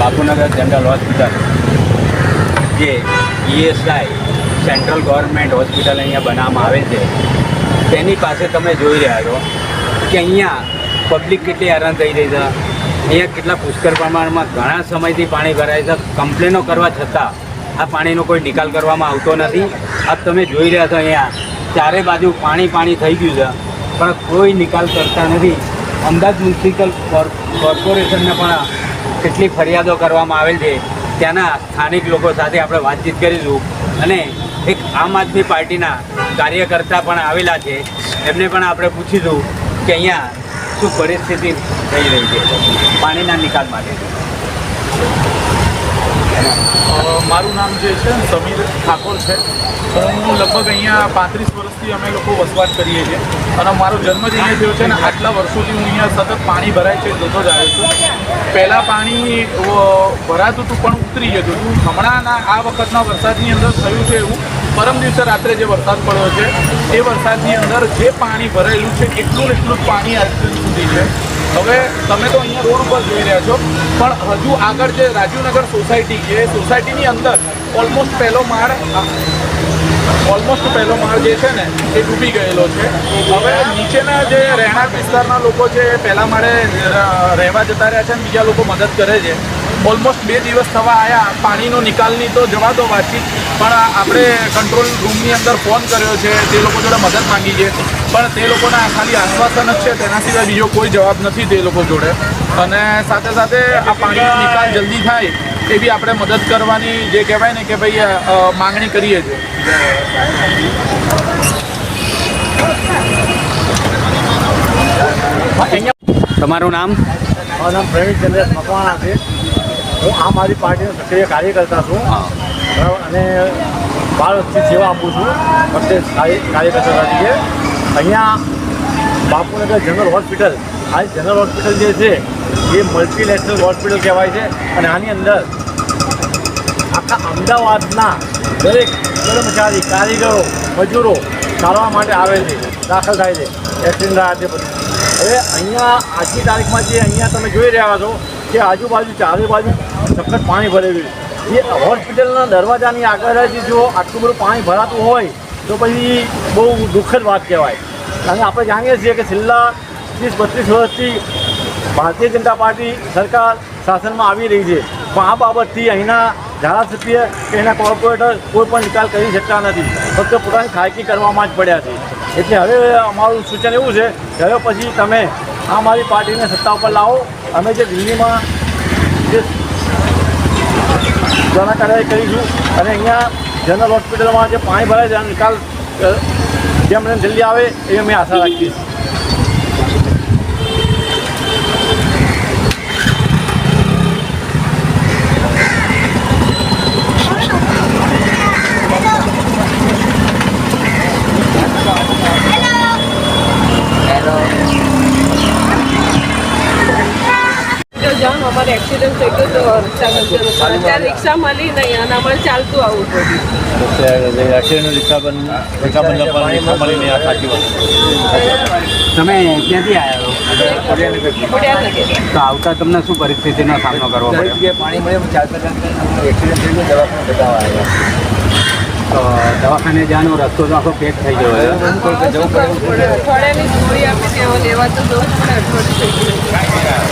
Bapunagar general hospital, જે ESI central government hospital અહીંયા બનાવવામાં આવે છે. તેની પાસે તમે જોઈ રહ્યા છો કે અહીંયા પબ્લિક કેટલી હેરાન થઈ રહી છે. અહીંયા કેટલા પુષ્કળ પ્રમાણમાં ઘણા સમયથી પાણી ભરાય છે. કમ્પ્લેનો કરવા છતાં આ પાણીનો કોઈ નિકાલ કરવામાં આવતો નથી. આ તમે જોઈ રહ્યા છો અહીંયા. ચારે બાજુ પાણી પાણી થઈ ગયું છે. પણ કોઈ નિકાલ કરતા નથી. અમદાવાદ મ્યુનિસિપલ કોર્પોરેશનને પણ કેટલી ફરિયાદો કરવામાં આવેલ છે, ત્યાંના સ્થાનિક લોકો સાથે આપણે વાતચીત કરીશું. અને એક આમ આદમી પાર્ટીના કાર્યકર્તા પણ આવેલા છે, એમને પણ આપણે પૂછીશું કે અહીંયા શું પરિસ્થિતિ થઈ રહી છે. પાણીના નિકાલ માટે. મારું નામ જે છે સમીર ઠાકોર છે. હું લગભગ અહીંયા પાંત્રીસ વર્ષથી અમે લોકો વસવાટ કરીએ છીએ. અને મારો જન્મ જ અહીંયા થયો છે ને આટલા વર્ષોથી હું અહીંયા સતત પાણી ભરાય છે, જોતો જ આવ્યો છું. પહેલાં પાણી ભરાતું હતું પણ ઉતરી જતું હતું. હમણાંના આ વખતના વરસાદની અંદર થયું છે એવું. પરમ દિવસે રાત્રે જે વરસાદ પડ્યો છે, એ વરસાદની અંદર જે પાણી ભરાયેલું છે, એટલું એટલું જ પાણી આજ સુધી છે. હવે તમે તો અહીંયા રોડ ઉપર જોઈ રહ્યા છો, પણ હજુ આગળ જે રાજીવનગર સોસાયટી છે સોસાયટીની અંદર ઓલમોસ્ટ પહેલો માળ ઓલમોસ્ટ પહેલો માળ જે છે ને, એ ડૂબી ગયેલો છે. હવે નીચેના જે રહેણાંક વિસ્તારના લોકો છે, એ પહેલાં માળે રહેવા જતા રહ્યા છે અને બીજા લોકો મદદ કરે છે. ઓલમોસ્ટ બે દિવસ થવા આવ્યા પાણીનો નિકાલની તો જવા દો વાતચીત, પણ આપણે કંટ્રોલ રૂમની અંદર ફોન કર્યો છે, તે લોકો જોડે મદદ માંગી છે. પણ તે લોકોના ખાલી આશ્વાસન જ છે, તેના સિવાય બીજો કોઈ જવાબ નથી તે લોકો જોડે. અને સાથે સાથે આ પાણીનો નિકાલ જલ્દી થાય એ બી આપણે મદદ કરવાની જે કહેવાય ને કે ભાઈ માંગણી કરીએ છીએ. તમારું નામ? મારું નામ પ્રવીણ ચંદ્ર મકવાણા છે. હું આમ આદમી પાર્ટીનો સક્રિય કાર્યકર્તા છું. બરાબર? અને બાર વર્ષથી સેવા આપું છું. પ્રત્યેક કાર્ય- કાર્યકર્તા તરીકે. અહીંયા બાપુનગર જનરલ હોસ્પિટલ. આ જનરલ હોસ્પિટલ જે છે એ મલ્ટીનેશનલ હોસ્પિટલ કહેવાય છે, અને આની અંદર આખા અમદાવાદના દરેક કર્મચારી, કારીગરો, મજૂરો સારવાર માટે આવે છે, દાખલ થાય છે એક્સિડન્ટ રહ્યા છે બધું હવે અહીંયા આજની તારીખમાં જે અહીંયા તમે જોઈ રહ્યા છો, કે આજુબાજુ ચારે બાજુ સખત પાણી ભરેલું એ હોસ્પિટલના દરવાજાની આગળ જ જો આટલું બધું પાણી ભરાતું હોય, તો પછી બહુ દુઃખદ વાત કહેવાય. અને આપણે જાણીએ છીએ કે છેલ્લા ત્રીસ, બત્રીસ વર્ષથી ભારતીય જનતા પાર્ટી સરકાર શાસનમાં આવી રહી છે. પણ આ બાબતથી અહીંના ધારાસભ્ય કે એના કોર્પોરેટર કોઈ પણ નિકાલ કરી શકતા નથી. ફક્ત પોતાની ખાયકી કરવામાં જ પડ્યા છે. એટલે હવે અમારું સૂચન એવું છે કે હવે પછી તમે આ મારી પાર્ટીને સત્તા ઉપર લાવો. અમે જે દિલ્હીમાં જે કાર્યવાહી કરીશું અને અહીંયા જનરલ હોસ્પિટલમાં જે પાણી ભરાય છે નિકાલ જેમ જલ્દી આવે એ અમે આશા રાખીએ છીએ. જો જામ અમારે એક્સિડન્ટ થઈ ગયો તો રિક્ષા ગંજન રિક્ષા મળી નહીં અને અમારે ચાલતું આવવું પડ્યું એક્સિડન્ટ રિક્ષા બંધ રિક્ષા બંધ આ સાચી વાત. તમે ક્યાંથી આવ્યા તો આવતા તમને શું પરિસ્થિતિનો સામનો કરવો પડ્યો? પાણી મળે ચાલતા ચાલતા એક્સિડન્ટ થઈ ગયો દવાખાને બતાવવા આવ્યા તો દવાખાને જવાનો રસ્તો તો આખો પેક થઈ ગયો છે. પડે અઠવાડિયાની ગોળી આપી લેવા તો જવું પડે અઠવાડિયું